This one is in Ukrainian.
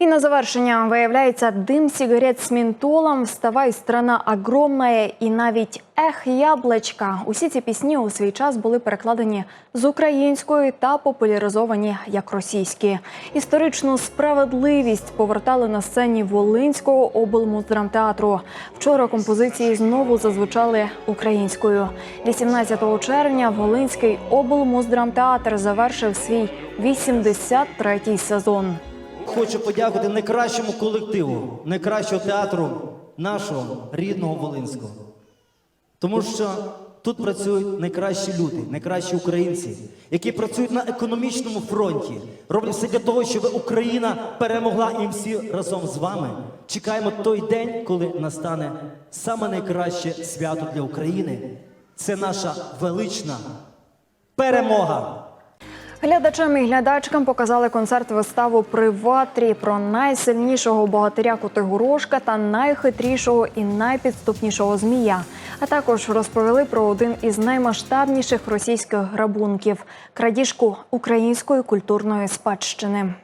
И на завершення виявляється дим сигарет з ментолом, вставай, страна огромная і навіть ех яблочка. Усі ці пісні у свій час були перекладені з української та популяризовані як російські. Історичну справедливість повертали на сцені Волинського облмуздрамтеатру. Вчора композиції знову зазвучали українською. 18 червня Волинський облмуздрамтеатр завершив свій 83-й сезон. Хочу подякувати найкращому колективу, найкращого театру нашого рідного Волинського. Тому що тут працюють найкращі люди, найкращі українці, які працюють на економічному фронті, роблять все для того, щоб Україна перемогла і всі разом з вами. Чекаємо той день, коли настане саме найкраще свято для України. Це наша велична перемога. Глядачам і глядачкам показали концерт-виставу «Приватрі» про найсильнішого богатиря Котигорошка та найхитрішого і найпідступнішого змія. А також розповіли про один із наймасштабніших російських грабунків крадіжку української культурної спадщини.